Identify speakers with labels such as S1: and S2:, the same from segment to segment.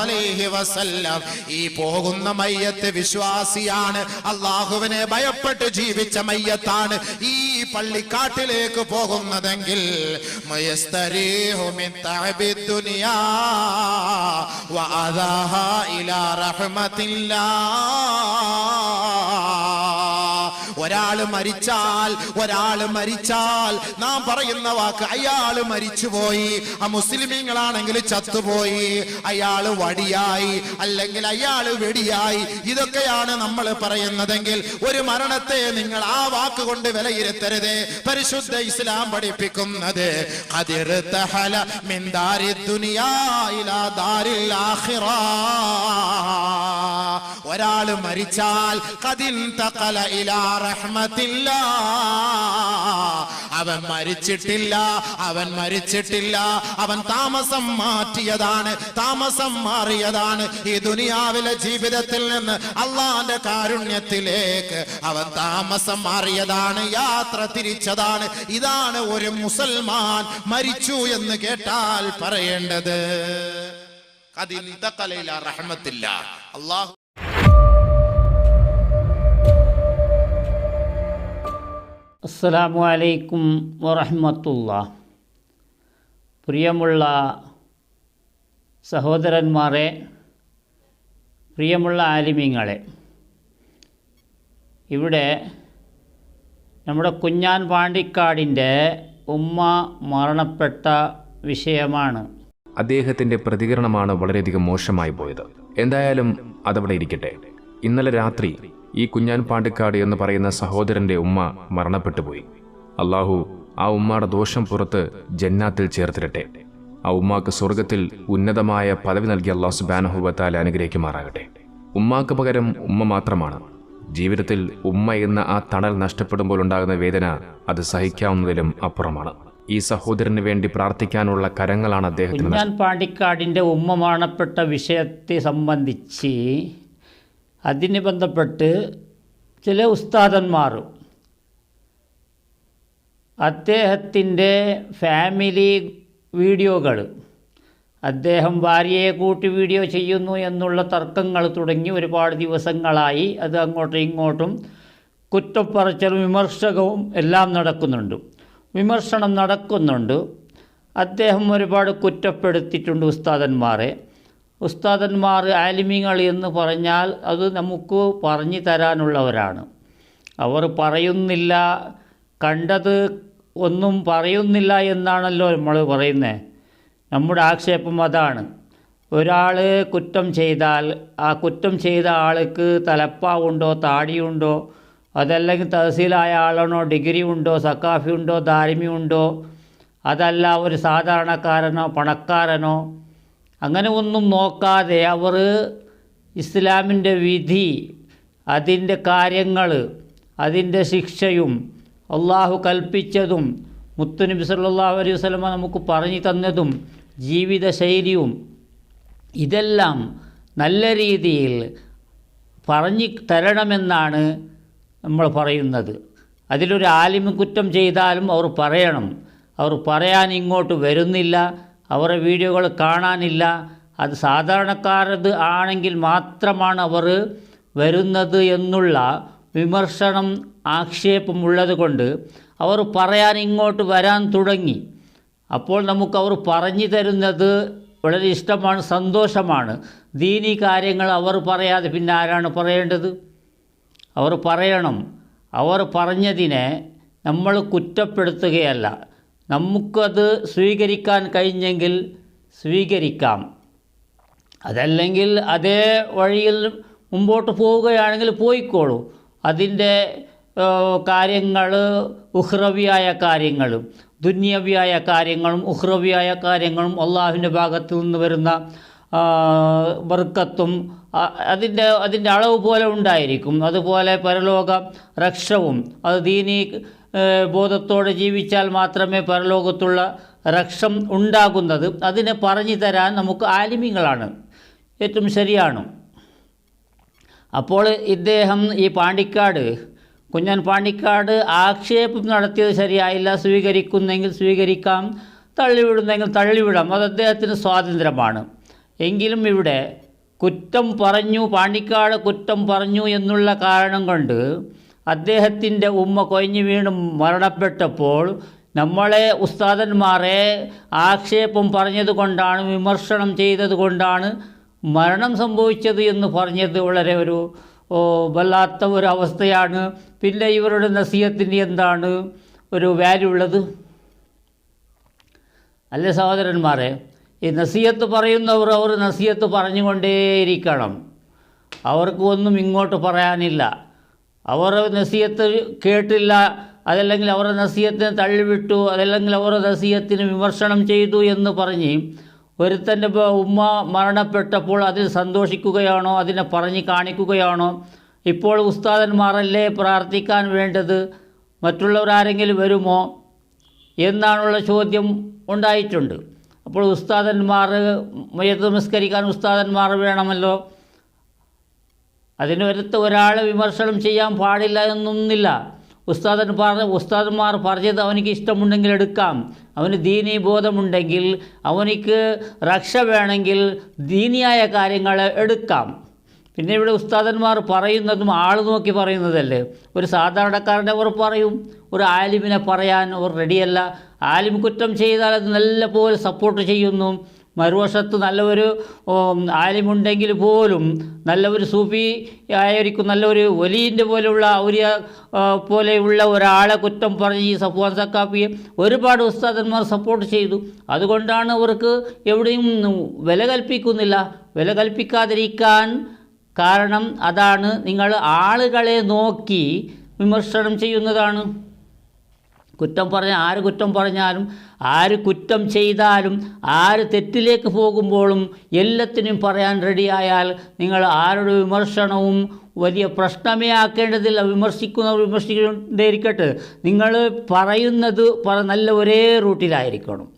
S1: അലൈഹി വസല്ലം. ഈ പോകുന്ന മയ്യത്ത് വിശ്വാസിയാണ്. അള്ളാഹുവിനെ ഭയപ്പെട്ട് ജീവിച്ച മയ്യത്താണ് ഈ പള്ളിക്കാട്ടിലേക്ക് പോകുന്നതെങ്കിൽ ഇലാ റഹ്മത്തില്ലാ. ഒരാൾ മരിച്ചാൽ ഒരാൾ മരിച്ചാൽ. നാം പറയുന്ന വാക്ക് അയാൾ മരിച്ചുപോയി. ആ മുസ്ലിമീങ്ങളാണെങ്കിൽ ചത്തുപോയി. അയാൾ വടിയായി അല്ലെങ്കിൽ അയാൾ വെടിയായി. ഇതൊക്കെയാണ് നമ്മൾ പറയുന്നതെങ്കിൽ ഒരു മരണത്തെ നിങ്ങൾ ആ വാക്ക് കൊണ്ട് വിലയിരുത്തരുത്. പരിശുദ്ധ ഇസ്ലാം പഠിപ്പിക്കുന്നത് ദുനിയാ ഇലാ ആഖിറ. ഒരാൾ മരിച്ചാൽ അവൻ മരിച്ചിട്ടില്ല അവൻ മരിച്ചിട്ടില്ല. അവൻ താമസം മാറ്റിയതാണ് താമസം മാറിയതാണ്. ഈ ദുനിയാവിലെ ജീവിതത്തിൽ നിന്ന് അള്ളാന്റെ കാരുണ്യത്തിലേക്ക് അവൻ താമസം മാറിയതാണ് യാത്ര തിരിച്ചതാണ്. ഇതാണ് ഒരു മുസൽമാൻ മരിച്ചു എന്ന് കേട്ടാൽ പറയേണ്ടത്. കഥ റഹ്മത്തില്ല. അള്ളാഹു
S2: അസ്സലാമു അലൈക്കും വറഹമത്തുള്ള പ്രിയമുള്ള സഹോദരന്മാരെ പ്രിയമുള്ള ആലിമീങ്ങളെ ഇവിടെ നമ്മുടെ കുഞ്ഞാൻ പാണ്ടിക്കാടിന്റെ ഉമ്മ മരണപ്പെട്ട വിഷയമാണ്.
S3: അദ്ദേഹത്തിന്റെ പ്രതികരണമാണ് വളരെയധികം മോശമായി പോയത്. എന്തായാലും അതവിടെ ഇരിക്കട്ടെ. ഇന്നലെ രാത്രി ഈ കുഞ്ഞാൻ പാണ്ടിക്കാട് എന്ന് പറയുന്ന സഹോദരന്റെ ഉമ്മ മരണപ്പെട്ടു പോയി അള്ളാഹു ആ ഉമ്മയുടെ ദോഷം പുറത്ത് ജന്നാത്തിൽ ചേർത്തിരട്ടെ ആ ഉമ്മാക്ക് സ്വർഗത്തിൽ ഉന്നതമായ പദവി നൽകി അള്ളാഹു സുബാനഹുബത്താൽ അനുഗ്രഹിക്കുമാറാകട്ടെ. ഉമ്മാക്ക് പകരം ഉമ്മ മാത്രമാണ്. ജീവിതത്തിൽ ഉമ്മ എന്ന ആ തണൽ നഷ്ടപ്പെടുമ്പോൾ ഉണ്ടാകുന്ന വേദന അത് സഹിക്കാവുന്നതിലും അപ്പുറമാണ്. ഈ സഹോദരന് വേണ്ടി പ്രാർത്ഥിക്കാനുള്ള കരങ്ങളാണ് അദ്ദേഹത്തിന്
S2: പാണ്ടിക്കാടിന്റെ ഉമ്മ മരണപ്പെട്ട വിഷയത്തെ സംബന്ധിച്ച് അതിന് ബന്ധപ്പെട്ട് ചില ഉസ്താദന്മാർ അദ്ദേഹത്തിന്റെ ഫാമിലി വീഡിയോകൾ അദ്ദേഹം ഭാര്യയെ കൂട്ടി വീഡിയോ ചെയ്യുന്നു എന്നുള്ള തർക്കങ്ങൾ തുടങ്ങി ഒരുപാട് ദിവസങ്ങളായി അത് അങ്ങോട്ടും ഇങ്ങോട്ടും കുറ്റപ്പറച്ചലും വിമർശകവും എല്ലാം നടക്കുന്നുണ്ട്. വിമർശനം നടക്കുന്നുണ്ട്. അദ്ദേഹം ഒരുപാട് കുറ്റപ്പെടുത്തിയിട്ടുണ്ട് ഉസ്താദന്മാരെ. ഉസ്താദന്മാർ ആലിമിങ്ങൾ എന്ന് പറഞ്ഞാൽ അത് നമുക്ക് പറഞ്ഞു തരാനുള്ളവരാണ്. അവർ പറയുന്നില്ല കണ്ടത് ഒന്നും പറയുന്നില്ല എന്നാണല്ലോ നമ്മൾ പറയുന്നത് നമ്മുടെ ആക്ഷേപം അതാണ്. ഒരാൾ കുറ്റം ചെയ്താൽ ആ കുറ്റം ചെയ്ത ആൾക്ക് തലപ്പാവുണ്ടോ താടിയുണ്ടോ അതല്ലെങ്കിൽ തഹസീലായ ആളാണോ ഡിഗ്രി ഉണ്ടോ സക്കാഫി ഉണ്ടോ അതല്ല ഒരു സാധാരണക്കാരനോ പണക്കാരനോ അങ്ങനെ ഒന്നും നോക്കാതെ അവർ ഇസ്ലാമിന്റെ വിധി അതിന്റെ കാര്യങ്ങൾ അതിന്റെ ശിക്ഷയും അള്ളാഹു കൽപ്പിച്ചതും മുത്തുനബി സല്ലല്ലാഹു അലൈഹി വസ്ലമ നമുക്ക് പറഞ്ഞു തന്നതും ജീവിത ശൈലിയും ഇതെല്ലാം നല്ല രീതിയിൽ പറഞ്ഞു തരണമെന്നാണ് നമ്മൾ പറയുന്നത്. അതിലൊരു ആലിമ കുറ്റം ചെയ്താലും അവർ പറയണം. അവർ പറയാൻ ഇങ്ങോട്ട് വരുന്നില്ല. അവരുടെ വീഡിയോകൾ കാണാനില്ല. അത് സാധാരണക്കാരത് ആണെങ്കിൽ മാത്രമാണ് അവർ വരുന്നത് എന്നുള്ള വിമർശനം ആക്ഷേപമുള്ളത് കൊണ്ട് അവർ പറയാൻ ഇങ്ങോട്ട് വരാൻ തുടങ്ങി. അപ്പോൾ നമുക്ക് അവർ പറഞ്ഞു തരുന്നത് വളരെ ഇഷ്ടമാണ് സന്തോഷമാണ്. ദീനി കാര്യങ്ങൾ അവർ പറയാതെ പിന്നെ ആരാണ് പറയേണ്ടത്? അവർ പറയണം. അവർ പറഞ്ഞതിനെ നമ്മൾ കുറ്റപ്പെടുത്തുകയല്ല. നമുക്കത് സ്വീകരിക്കാൻ കഴിഞ്ഞെങ്കിൽ സ്വീകരിക്കാം. അതല്ലെങ്കിൽ അതേ വഴിയിൽ മുമ്പോട്ട് പോവുകയാണെങ്കിൽ പോയിക്കോളൂ. അതിന്റെ കാര്യങ്ങൾ ഉഹ്രവിയായ കാര്യങ്ങളും ദുന്യവിയായ കാര്യങ്ങളും ഉഹ്രവിയായ കാര്യങ്ങളും അള്ളാഹുവിന്റെ ഭാഗത്തു നിന്ന് വരുന്ന ബർക്കത്തും അതിന്റെ അതിന്റെ അളവ് പോലെ ഉണ്ടായിരിക്കും. അതുപോലെ പരലോക രക്ഷവും അത് ദീനി ബോധത്തോടെ ജീവിച്ചാൽ മാത്രമേ പരലോകത്തുള്ള രക്ഷം ഉണ്ടാകുന്നത്. അതിനെ പറഞ്ഞു തരാൻ നമുക്ക് ആലിമ്യങ്ങളാണ്. ഏറ്റവും ശരിയാണ്. അപ്പോൾ ഇദ്ദേഹം ഈ പാണ്ടിക്കാട് കുഞ്ഞൻ പാണ്ടിക്കാട് ആക്ഷേപം നടത്തിയത് ശരിയായില്ല. സ്വീകരിക്കുന്നെങ്കിൽ സ്വീകരിക്കാം തള്ളിവിടുന്നെങ്കിൽ തള്ളിവിടാം. അത് അദ്ദേഹത്തിന് സ്വാതന്ത്ര്യമാണ്. എങ്കിലും ഇവിടെ കുറ്റം പറഞ്ഞു പാണ്ടിക്കാട് കുറ്റം പറഞ്ഞു എന്നുള്ള കാരണം കൊണ്ട് അദ്ദേഹത്തിന്റെ ഉമ്മ കൊഞ്ഞു വീണ് മരണപ്പെട്ടപ്പോൾ നമ്മളെ ഉസ്താദന്മാരെ ആക്ഷേപം പറഞ്ഞതുകൊണ്ടാണ് വിമർശനം ചെയ്തതുകൊണ്ടാണ് മരണം സംഭവിച്ചത് എന്ന് പറഞ്ഞത് വളരെ ഒരു വല്ലാത്ത ഒരു അവസ്ഥയാണ്. പിന്നെ ഇവരുടെ നസീഹത്തിന് എന്താണ് ഒരു വാല്യൂ ഉള്ളത്? അല്ലേ സഹോദരന്മാരെ? ഈ നസീഹത്ത് പറയുന്നവർ അവർ നസീഹത്ത് പറഞ്ഞുകൊണ്ടേയിരിക്കണം. അവർക്ക് ഒന്നും ഇങ്ങോട്ട് പറയാനില്ല. അവർ നസീഹത്ത് കേട്ടില്ല അതല്ലെങ്കിൽ അവരുടെ നസീയത്തിന് തള്ളിവിട്ടു അതല്ലെങ്കിൽ അവരുടെ നസീഹത്തിന് വിമർശനം ചെയ്തു എന്ന് പറഞ്ഞ് ഒരുത്തന്റെ ഉമ്മ മരണപ്പെട്ടപ്പോൾ അതിൽ സന്തോഷിക്കുകയാണോ അതിനെ പറഞ്ഞ് കാണിക്കുകയാണോ? ഇപ്പോൾ ഉസ്താദന്മാരല്ലേ പ്രാർത്ഥിക്കാൻ വേണ്ടത്? മറ്റുള്ളവരാരെങ്കിലും വരുമോ? എന്നാണുള്ള ചോദ്യം ഉണ്ടായിട്ടുണ്ട്. അപ്പോൾ ഉസ്താദന്മാർ മയ്യത്ത് നമസ്കരിക്കാൻ ഉസ്താദന്മാർ വേണമല്ലോ? അതിന് ഒരുത്ത് ഒരാളെ വിമർശനം ചെയ്യാൻ പാടില്ല എന്നൊന്നില്ല. ഉസ്താദൻ പറഞ്ഞ ഉസ്താദന്മാർ പറഞ്ഞത് അവനിക്ക് ഇഷ്ടമുണ്ടെങ്കിൽ എടുക്കാം. അവന് ദീനീ ബോധമുണ്ടെങ്കിൽ അവനിക്ക് രക്ഷ വേണമെങ്കിൽ ദീനിയായ കാര്യങ്ങൾ എടുക്കാം. പിന്നെ ഇവിടെ ഉസ്താദന്മാർ പറയുന്നതും ആൾ നോക്കി പറയുന്നതല്ലേ? ഒരു സാധാരണക്കാരന്റെ അവർ പറയും ഒരു ആലിമിനെ പറയാൻ അവർ റെഡിയല്ല ആലിം കുറ്റം ചെയ്താൽ അത് നല്ല പോലെ സപ്പോർട്ട് ചെയ്യുന്നു. മറുവശത്ത് നല്ലൊരു ആലിമുണ്ടെങ്കിൽ പോലും നല്ലൊരു സൂഫി ആയിരിക്കും നല്ലൊരു ഒലീന്റെ പോലെയുള്ള ഒരു പോലെയുള്ള ഒരാളെ കുറ്റം പറഞ്ഞ് ഈ സഫ്വാൻ സക്കാപ്പിയെ ഒരുപാട് ഉസ്താദന്മാർ സപ്പോർട്ട് ചെയ്തു. അതുകൊണ്ടാണ് അവർക്ക് എവിടെയും വില കൽപ്പിക്കുന്നില്ല. വില കൽപ്പിക്കാതിരിക്കാൻ കാരണം അതാണ്. നിങ്ങൾ ആളുകളെ നോക്കി വിമർശനം ചെയ്യുന്നതാണ്. കുറ്റം പറഞ്ഞ ആര് കുറ്റം പറഞ്ഞാലും ആര് കുറ്റം ചെയ്താലും ആര് തെറ്റിലേക്ക് പോകുമ്പോഴും എല്ലാത്തിനും പറയാൻ റെഡിയായാൽ നിങ്ങൾ ആരുടെ വിമർശനവും വലിയ പ്രശ്നമേ ആക്കേണ്ടതില്ല. വിമർശിക്കുന്നവർ വിമർശിക്കേണ്ടിയിരിക്കട്ടെ നിങ്ങൾ പറയുന്നത് പറ നല്ല ഒരേ റൂട്ടിലായിരിക്കണം.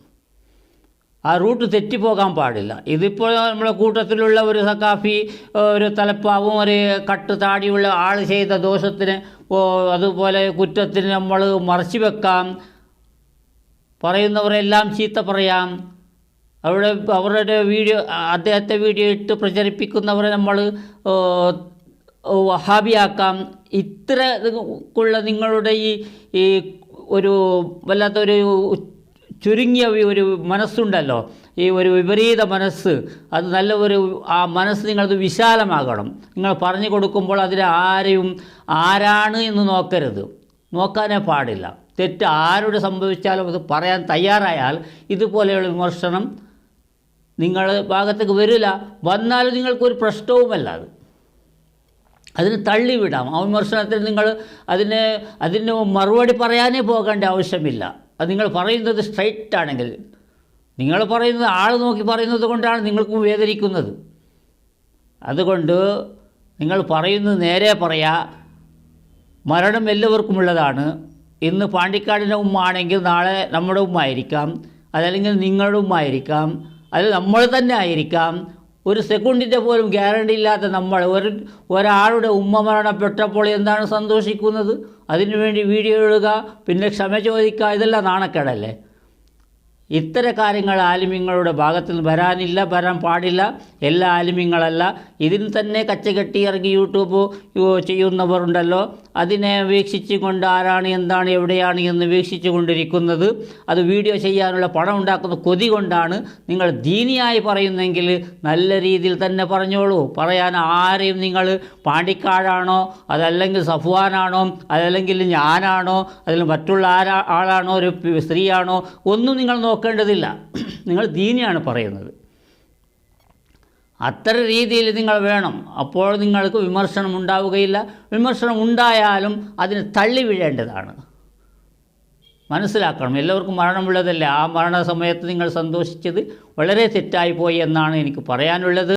S2: ആ റൂട്ട് തെറ്റിപ്പോകാൻ പാടില്ല. ഇതിപ്പോൾ നമ്മുടെ കൂട്ടത്തിലുള്ള ഒരു സക്കാഫി ഒരു തലപ്പാവും ഒരു കട്ട് താടിയുള്ള ആൾ ചെയ്ത ദോഷത്തിന് അതുപോലെ കുറ്റത്തിന് നമ്മൾ മറച്ചു വെക്കാം. പറയുന്നവരെല്ലാം ചീത്ത പറയാം. അവിടെ അവരുടെ വീഡിയോ അദ്ദേഹത്തെ വീഡിയോ ഇട്ട് പ്രചരിപ്പിക്കുന്നവരെ നമ്മൾ വഹാബിയാക്കാം. ഇത്ര നിങ്ങളുടെ ഈ ഒരു വല്ലാത്തൊരു ചുരുങ്ങിയ ഒരു മനസ്സുണ്ടല്ലോ. ഈ ഒരു വിപരീത മനസ്സ് അത് നല്ല ഒരു ആ മനസ്സ് നിങ്ങളത് വിശാലമാകണം. നിങ്ങൾ പറഞ്ഞു കൊടുക്കുമ്പോൾ അതിനെ ആരെയും ആരാണ് എന്ന് നോക്കരുത്. നോക്കാനേ പാടില്ല. തെറ്റ് ആരോട് സംഭവിച്ചാലും അത് പറയാൻ തയ്യാറായാൽ ഇതുപോലെയുള്ള വിമർശനം നിങ്ങൾ ഭാഗത്തേക്ക് വരില്ല. വന്നാലും നിങ്ങൾക്കൊരു പ്രശ്നവുമല്ല അത്. അതിന് തള്ളിവിടാം. ആ വിമർശനത്തിന് നിങ്ങൾ അതിന് അതിന് മറുപടി പറയാനേ പോകേണ്ട ആവശ്യമില്ല. അത് നിങ്ങൾ പറയുന്നത് സ്ട്രൈറ്റ് ആണെങ്കിൽ നിങ്ങൾ പറയുന്നത് ആൾ നോക്കി പറയുന്നത് കൊണ്ടാണ് നിങ്ങൾക്കും വേദനിക്കുന്നത്. അതുകൊണ്ട് നിങ്ങൾ പറയുന്നത് നേരെ പറയാ മരണം എല്ലാവർക്കുമുള്ളതാണ്. ഇന്ന് പാണ്ടിക്കാടിന്റെ ഉമ്മ ആണെങ്കിൽ നാളെ നമ്മുടെ ഉമ്മ ആയിരിക്കാം അതല്ലെങ്കിൽ നിങ്ങളുടെ ഉമ്മ ആയിരിക്കാം അത് നമ്മൾ തന്നെ ആയിരിക്കാം. ഒരു സെക്കൻഡിന്റെ പോലും ഗ്യാരണ്ടി ഇല്ലാത്ത നമ്മൾ ഒരു ഒരാളുടെ ഉമ്മ മരണപ്പെട്ടപ്പോൾ എന്താണ് സന്തോഷിക്കുന്നത്? അതിനുവേണ്ടി വീഡിയോ ഇടുക പിന്നെ ക്ഷമ ചോദിക്കുക ഇതെല്ലാം നാണക്കേടല്ലേ? ഇത്തരം കാര്യങ്ങൾ ആലിമ്യങ്ങളുടെ ഭാഗത്ത് നിന്ന് വരാനില്ല വരാൻ പാടില്ല. എല്ലാ ആലിമ്യങ്ങളല്ല. ഇതിന് തന്നെ കച്ചകെട്ടി ഇറങ്ങി യൂട്യൂബ് ചെയ്യുന്നവർ ചെയ്യുന്നവരുണ്ടല്ലോ. അതിനെ വീക്ഷിച്ചു കൊണ്ട് ആരാണ് എന്താണ് എവിടെയാണ് എന്ന് വീക്ഷിച്ചു കൊണ്ടിരിക്കുന്നത് അത് വീഡിയോ ചെയ്യാനുള്ള പണം ഉണ്ടാക്കുന്ന കൊതി കൊണ്ടാണ് നിങ്ങൾ ദീനിയായി പറയുന്നെങ്കിൽ നല്ല രീതിയിൽ തന്നെ പറഞ്ഞോളൂ. പറയാൻ ആരെയും നിങ്ങൾ പാണ്ടിക്കാടാണോ അതല്ലെങ്കിൽ സഫ്വാനാണോ അതല്ലെങ്കിൽ ഞാനാണോ അതിൽ മറ്റുള്ള ആരാ ആളാണോ ഒരു സ്ത്രീയാണോ ഒന്നും നിങ്ങൾ നോക്കേണ്ടതില്ല. നിങ്ങൾ ദീനിയാണ് പറയുന്നത്. അത്തര രീതിയിൽ നിങ്ങൾ വേണം. അപ്പോൾ നിങ്ങൾക്ക് വിമർശനം ഉണ്ടാവുകയില്ല. വിമർശനം ഉണ്ടായാലും അതിന് തള്ളി വീഴേണ്ടതാണ്. മനസ്സിലാക്കണം. എല്ലാവർക്കും മരണമുള്ളതല്ലേ ആ മരണ സമയത്ത് നിങ്ങൾ സന്തോഷിച്ചത് വളരെ തെറ്റായി പോയി എന്നാണ് എനിക്ക് പറയാനുള്ളത്.